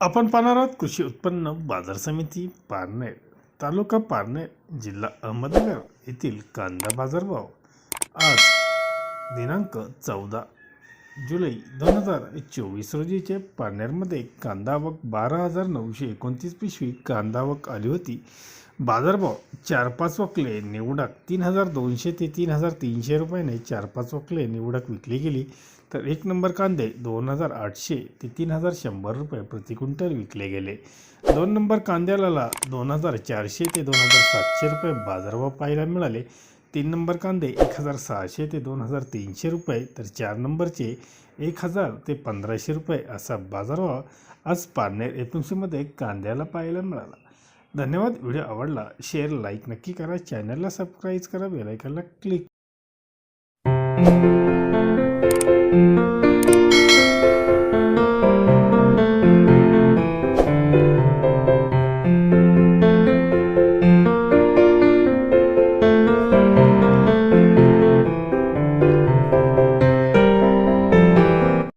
आपण पाहणार आहोत कृषी उत्पन्न बाजार समिती पारनेर तालुका पारनेर जिल्हा अहमदनगर येथील कांदा बाजारभाव आज दिनांक चौदा जुलै दोन हजार चोवीस रोजीचे पारनेरमध्ये कांदा आवक बारा हजार नऊशे एकोणतीस पिशवी कांदा आवक आली होती. बाजारभाव चार पाच वकले निवडक तीन हजार दोनशे ते तीन हजार तीनशे रुपयाने चार पाच वकले निवडक विकली गेली. तर एक नंबर कांदे दोन हजार आठशे ते तीन हजार शंभर रुपये प्रति क्विंटल विकले गेले. दोन नंबर कांद्याला दोन हजार चारशे ते दोन हजार सातशे रुपये बाजारभाव पाहायला मिळाले. तीन नंबर कांदे एक हजार सहाशे ते दोन हजार तीनशे रुपये तर चार नंबरचे एक हजार ते पंधराशे रुपये असा बाजारभाव आज पारनेर एफ एम सीमध्ये कांद्याला पाहायला मिळाला. धन्यवाद. व्हिडिओ आवडला शेअर लाईक नक्की करा. चॅनलला सबस्क्राईब करा बेलायकनला क्लिक